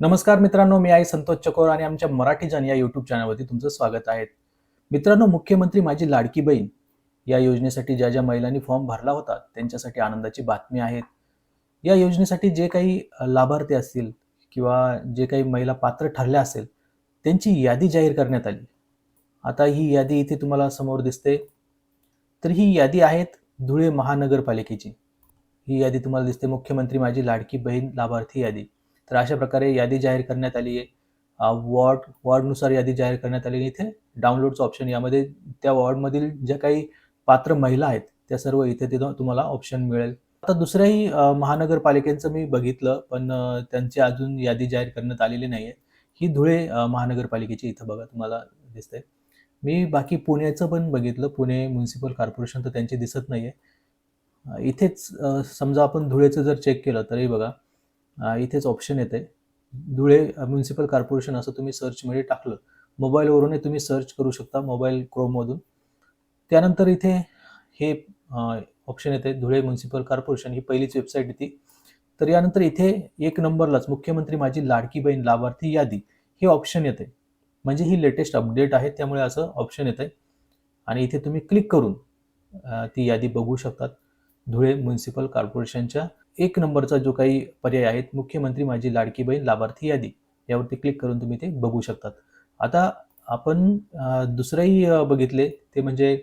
नमस्कार मित्रांनो मी आहे संतोष चकोर आणि आमच्या मराठी जन या युट्यूब चॅनलवरती तुमचं स्वागत आहे. मित्रांनो मुख्यमंत्री माझी लाडकी बहीण या योजनेसाठी ज्या ज्या महिलांनी फॉर्म भरला होता त्यांच्यासाठी आनंदाची बातमी आहेत या योजनेसाठी जे काही लाभार्थी असतील किंवा जे काही महिला पात्र ठरल्या असेल त्यांची यादी जाहीर करण्यात आली. आता ही यादी इथे तुम्हाला समोर दिसते. तर ही यादी आहेत धुळे महानगरपालिकेची. ही यादी तुम्हाला दिसते मुख्यमंत्री माझी लाडकी बहीण लाभार्थी यादी. तर अशा प्रकारे यादी जाहीर करण्यात आली आहे. वॉर्ड वॉर्डनुसार यादी जाहीर करण्यात आली इथे डाउनलोडचं ऑप्शन यामध्ये त्या वॉर्डमधील ज्या काही पात्र महिला आहेत त्या सर्व इथे तिथं तुम्हाला ऑप्शन मिळेल. आता दुसऱ्याही महानगरपालिकेचं मी बघितलं पण त्यांची अजून यादी जाहीर करण्यात आलेली नाही आहे ही धुळे महानगरपालिकेची इथं बघा तुम्हाला दिसते मी बाकी पुण्याचं पण बघितलं पुणे म्युन्सिपल कॉर्पोरेशन तर त्यांची दिसत नाही आहे इथेच समजा आपण धुळेचं जर चेक केलं तरी बघा. इथेच ऑप्शन येते धुळे म्युन्सिपल कॉर्पोरेशन असं तुम्ही सर्चमध्ये टाकलं. मोबाईलवरूनही तुम्ही सर्च करू शकता मोबाईल क्रोममधून त्यानंतर इथे हे ऑप्शन येते धुळे म्युन्सिपल कॉर्पोरेशन ही पहिलीच वेबसाईट येते तर यानंतर इथे एक नंबरलाच मुख्यमंत्री माझी लाडकी बहीण लाभार्थी यादी हे ऑप्शन येते म्हणजे ही लेटेस्ट अपडेट आहे त्यामुळे असं ऑप्शन येते आणि इथे तुम्ही क्लिक करून ती यादी बघू शकतात. धुळे म्युन्सिपल कॉर्पोरेशनच्या एक नंबरचा जो काही पर्याय आहेत मुख्यमंत्री माझी लाडकी बहीण लाभार्थी यादी यावरती क्लिक करून तुम्ही ते बघू शकतात. आता आपण दुसरंही दुसरेही बघितले ते म्हणजे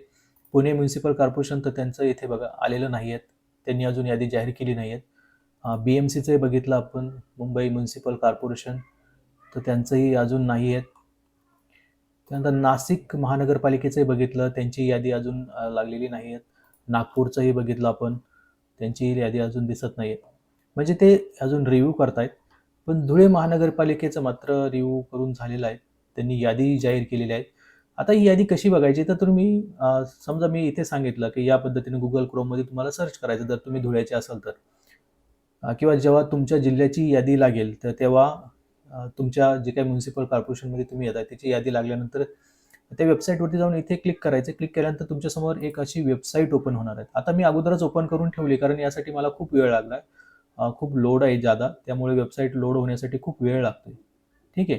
पुणे म्युन्सिपल कॉर्पोरेशन तर त्यांचं इथे बघा आलेलं नाही आहेत त्यांनी अजून यादी जाहीर केली नाही आहेत बी एम सीचं बघितलं आपण मुंबई म्युन्सिपल कॉर्पोरेशन तर त्यांचंही अजून नाही आहेत त्यानंतर नाशिक महानगरपालिकेचंही बघितलं त्यांची यादी अजून लागलेली नाही आहेत नागपूरचंही बघितलं आपण. त्यांची यादी अजून दिसत नाही आहे म्हणजे ते अजून रिव्ह्यू करतायत. पण धुळे महानगरपालिकेचं मात्र रिव्ह्यू करून झालेलं आहे. त्यांनी यादी जाहीर केलेली आहे. आता ही यादी कशी बघायची? तर तुम्ही समजा मी इथे सांगितलं की या पद्धतीने गुगल क्रोममध्ये तुम्हाला सर्च करायचं जर तुम्ही धुळ्याचे असाल तर. किंवा जेव्हा तुमच्या जिल्ह्याची यादी लागेल तर तेव्हा तुमच्या जे काही म्युन्सिपल कॉर्पोरेशनमध्ये तुम्ही येत आहे त्याची यादी लागल्यानंतर त्या वेबसाईटवरती जाऊन इथे क्लिक करायचं. क्लिक केल्यानंतर तुमच्यासमोर एक अशी वेबसाईट ओपन होणार आहे. आता मी अगोदरच ओपन करून ठेवली कारण यासाठी मला खूप वेळ लागला आहे. खूप लोड आहे जादा त्यामुळे वेबसाईट लोड होण्यासाठी खूप वेळ लागतोय. ठीक आहे?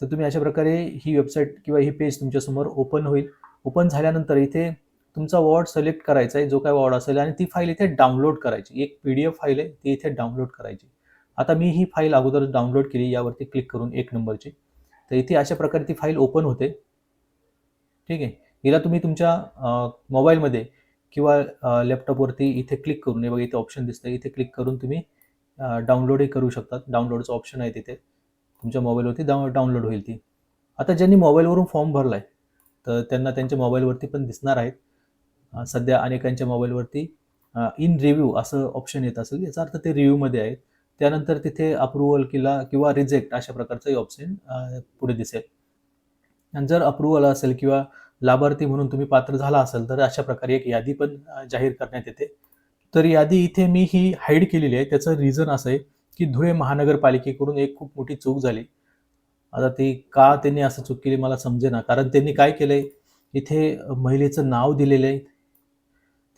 तर तुम्ही अशा प्रकारे ही वेबसाईट किंवा ही पेज तुमच्यासमोर ओपन होईल. ओपन झाल्यानंतर इथे तुमचा वॉर्ड सिलेक्ट करायचा आहे. जो काय वॉर्ड असेल आणि ती फाईल इथे डाउनलोड करायची. एक पी डी एफ फाईल आहे ती इथे डाउनलोड करायची. आता मी ही फाईल अगोदर डाउनलोड केली. यावरती क्लिक करून एक नंबरची तर इथे अशा प्रकारे ती फाईल ओपन होते. ठीक आहे. हिला तुम्ही तुमच्या मोबाईलमध्ये किंवा लॅपटॉपवरती इथे क्लिक करून हे बघा इथे ऑप्शन दिसतं इथे क्लिक करून तुम्ही डाउनलोडही करू शकतात. डाउनलोडचं ऑप्शन आहे तिथे. तुमच्या मोबाईलवरती डाउ डाउनलोड होईल ती. आता ज्यांनी मोबाईलवरून फॉर्म भरला आहे तर त्यांना त्यांच्या मोबाईलवरती पण दिसणार आहेत. सध्या अनेकांच्या मोबाईलवरती इन रिव्ह्यू असं ऑप्शन येत असेल. याचा अर्थ ते रिव्ह्यूमध्ये आहेत. त्यानंतर तिथे अप्रुव्हल किंवा किंवा रिजेक्ट अशा प्रकारचंही ऑप्शन पुढे दिसेल. आणि जर अप्रूव्हल असेल किंवा लाभार्थी म्हणून तुम्ही पात्र झाला असेल तर अशा प्रकारे एक यादी पण जाहीर करण्यात येते. तर यादी इथे मी ही हाईड केलेली आहे. त्याचं रिझन असं आहे की धुळे महानगरपालिकेकडून एक खूप मोठी चूक झाली. आता ती का त्यांनी असं चूक केली मला समजेना. कारण त्यांनी काय केलंय? इथे महिलेचं नाव दिलेलं आहे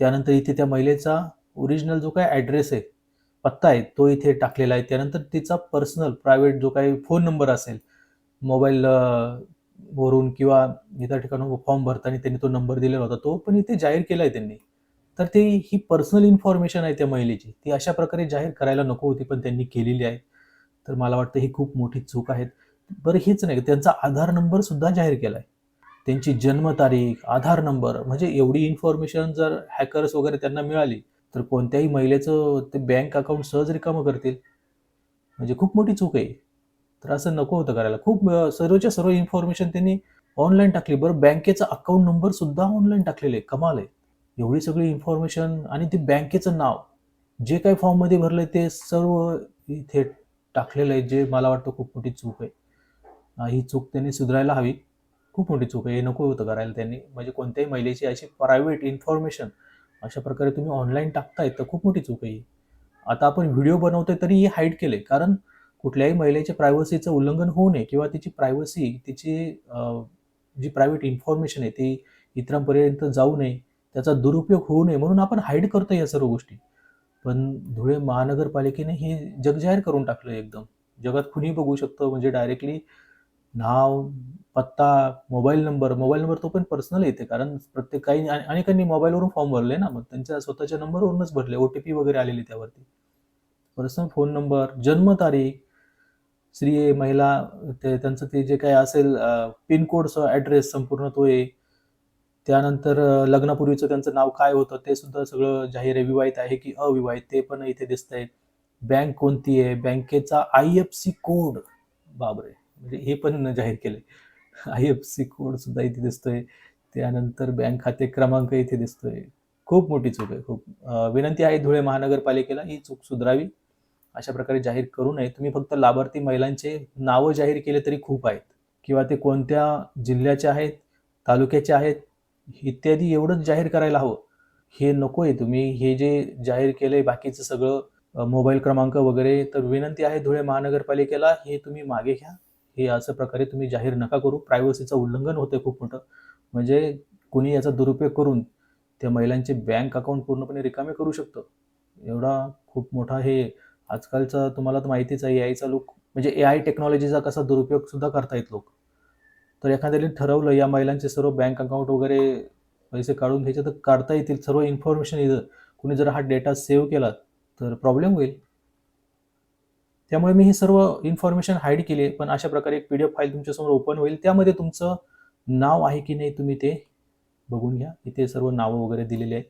त्यानंतर इथे त्या महिलेचा ओरिजिनल जो काय ॲड्रेस आहे पत्ता आहे तो इथे टाकलेला आहे. त्यानंतर तिचा पर्सनल प्रायव्हेट जो काही फोन नंबर असेल मोबाईल वरून किंवा इतर ठिकाणून फॉर्म भरताना त्यांनी तो नंबर दिलेला होता. तो पण इथे जाहीर केला आहे त्यांनी. तर ते ही पर्सनल इन्फॉर्मेशन आहे त्या महिलेची. ती अशा प्रकारे जाहीर करायला नको होती पण त्यांनी केलेली आहे. तर मला वाटतं ही खूप मोठी चूक आहे. बरं हेच नाही त्यांचा आधार नंबर सुद्धा जाहीर केला आहे त्यांची जन्मतारीख आधार नंबर म्हणजे एवढी इन्फॉर्मेशन जर हॅकर्स वगैरे त्यांना मिळाली तर कोणत्याही महिलेचं ते बँक अकाउंट सहज रिकामं करतील. म्हणजे खूप मोठी चूक आहे. तर असं नको होतं करायला. खूप सर्वच्या सर्व इन्फॉर्मेशन त्यांनी ऑनलाईन टाकली. बरं बँकेचा अकाउंट नंबर सुद्धा ऑनलाईन टाकलेले कमाल आहे. एवढी सगळी इन्फॉर्मेशन आणि ते बँकेचं नाव जे काही फॉर्ममध्ये भरलंय ते सर्व इथे टाकलेलं आहे जे मला वाटतं खूप मोठी चूक आहे. ही चूक त्यांनी सुधारायला हवी. खूप मोठी चूक आहे. हे नको होतं करायला त्यांनी. म्हणजे कोणत्याही महिलेची अशी प्रायव्हेट इन्फॉर्मेशन अशा प्रकारे तुम्ही ऑनलाईन टाकताय तर खूप मोठी चूक आहे ही. आता आपण व्हिडिओ बनवतोय तरी हे हाईड केले कारण कुठल्याही महिलेच्या प्रायव्हसीचं उल्लंघन होऊ नये किंवा तिची प्रायव्हसी तिची जी प्रायव्हेट इन्फॉर्मेशन आहे ती इतरांपर्यंत जाऊ नये त्याचा दुरुपयोग होऊ नये म्हणून आपण हाईड करतो या सर्व गोष्टी. पण धुळे महानगरपालिकेने हे जगजाहीर करून टाकलं एकदम. जगात कुणी बघू शकतो म्हणजे डायरेक्टली नाव पत्ता मोबाईल नंबर मोबाईल नंबर तो पण पर्सनल येते कारण प्रत्येक काही अनेकांनी मोबाईलवरून फॉर्म भरले ना मग त्यांच्या स्वतःच्या नंबरवरूनच भरले ओ टी पी वगैरे आलेली त्यावरती. पर्सनल फोन नंबर जन्मतारीख स्त्री आहे महिला ते त्यांचं ते जे काही असेल पिनकोडचा ॲड्रेस संपूर्ण तो आहे. त्यानंतर लग्नापूर्वीचं त्यांचं नाव काय होतं ते सुद्धा सगळं जाहीर आहे. विवाहित आहे की अविवाहित ते पण इथे दिसतंय. बँक कोणती आहे? बँकेचा आय एफ सी कोड बाबरे म्हणजे हे पण जाहीर केलंय. आय एफ सी कोड सुद्धा इथे दिसतोय. त्यानंतर बँक खाते क्रमांक इथे दिसतोय. खूप मोठी चूक आहे खूप. विनंती आहे धुळे महानगरपालिकेला ही चूक सुधारावी. अशा प्रकारे जाहीर करू नये. तुम्ही फक्त लाभार्थी महिलांचे नावं जाहीर केले तरी खूप आहेत. किंवा ते कोणत्या जिल्ह्याचे आहेत तालुक्याचे आहेत इत्यादी एवढंच जाहीर करायला हवं. हे नको आहे तुम्ही. हे जे जाहीर केलंय बाकीचं सगळं मोबाईल क्रमांक वगैरे तर विनंती आहे धुळे महानगरपालिकेला हे तुम्ही मागे घ्या. हे असं प्रकारे तुम्ही जाहीर नका करू. प्रायव्हसीचं उल्लंघन होतं खूप मोठं. म्हणजे कुणी याचा दुरुपयोग करून त्या महिलांचे बँक अकाउंट पूर्णपणे रिकामे करू शकतं. एवढा खूप मोठा हे आजकालचं तुम्हाला तर माहितीच आहे आयचा लोक म्हणजे ए आय टेक्नॉलॉजीचा कसा दुरुपयोग सुद्धा करतायत लोक. तर एखाद्याने ठरवलं या महिलांचे सर्व बँक अकाउंट वगैरे पैसे काढून घ्यायचे तर काढता येतील सर्व इन्फॉर्मेशन इथं. कुणी जर हा डेटा सेव्ह केला तर प्रॉब्लेम होईल. त्यामुळे मी ही सर्व इन्फॉर्मेशन हाईड केली पण अशा प्रकारे एक पी डी एफ फाईल तुमच्यासमोर ओपन होईल. त्यामध्ये तुमचं नाव आहे की नाही तुम्ही ते बघून घ्या. इथे सर्व नावं वगैरे दिलेली आहेत.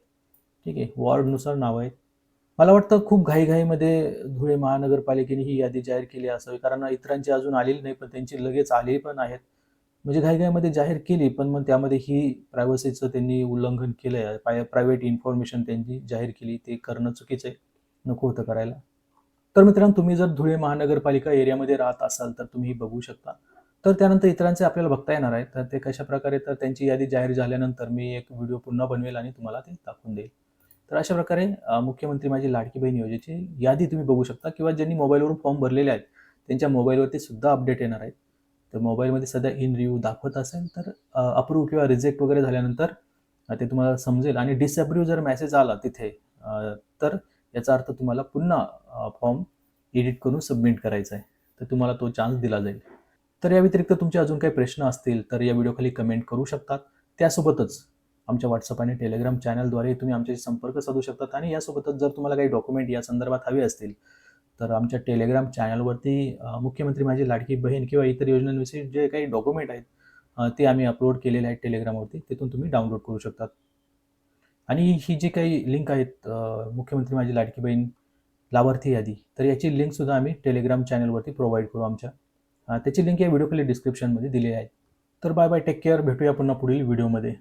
ठीक आहे वॉर्डनुसार नावं आहेत. मला वाटतं खूप घाईघाईमध्ये धुळे महानगरपालिकेने ही यादी जाहीर केली असावी कारण इतरांची अजून आलेली नाही पण त्यांची लगेच आली पण आहेत. म्हणजे घाईघाईमध्ये जाहीर केली पण मग त्यामध्ये ही प्रायव्हसीचं त्यांनी उल्लंघन केलं आहे प्रायव्हेट इन्फॉर्मेशन त्यांनी जाहीर केली ते करणं चुकीचं आहे. नको होतं करायला. तर मित्रांनो तुम्ही जर धुळे महानगरपालिका एरियामध्ये राहत असाल तर तुम्ही बघू शकता. तर त्यानंतर इतरांचे आपल्याला बघता येणार आहे. तर ते कशा प्रकारे तर त्यांची यादी जाहीर झाल्यानंतर मी एक व्हिडिओ पुन्हा बनवेल आणि तुम्हाला ते दाखवून देईल. तर अशा प्रकारे मुख्यमंत्री माझी लाडकी बहीण योजनेची यादी तुम्ही बघू शकता किंवा ज्यांनी मोबाईलवरून फॉर्म भरलेले आहेत त्यांच्या मोबाईलवरती सुद्धा अपडेट येणार आहेत. तर मोबाईलमध्ये सध्या इन रिव्ह्यू दाखवत असेल तर अप्रूव्ह किंवा रिजेक्ट वगैरे झाल्यानंतर ते तुम्हाला समजेल आणि डिसअप्रूव्ह जर मेसेज आला तिथे तर याचा अर्थ तुम्हाला पुन्हा फॉर्म एडिट करून सबमिट करायचा आहे. तर तुम्हाला तो चान्स दिला जाईल. तर या व्यतिरिक्त तुमचे अजून काही प्रश्न असतील तर या व्हिडिओखाली कमेंट करू शकतात. त्यासोबतच आमच्या व्हॉट्सअप आणि टेलिग्राम चॅनलद्वारे तुम्ही आमच्याशी संपर्क साधू शकतात. आणि यासोबतच जर तुम्हाला काही डॉक्युमेंट या संदर्भात हवे असतील तर आमच्या टेलिग्राम चॅनलवरती मुख्यमंत्री माझी लाडकी बहीण किंवा इतर योजनांविषयी जे काही डॉक्युमेंट आहेत ते आम्ही अपलोड केलेले आहेत टेलिग्रामवरती तिथून तुम्ही डाउनलोड करू शकतात. आणि ही जी काही लिंक आहेत मुख्यमंत्री माझी लाडकी बहीण लाभार्थी यादी तर याची लिंकसुद्धा आम्ही टेलिग्राम चॅनलवरती प्रोव्हाइड करू आमच्या. त्याची लिंक या व्हिडिओ खाली डिस्क्रिप्शनमध्ये दिली आहे. तर बाय बाय टेक केअर भेटूया पुन्हा पुढील व्हिडिओमध्ये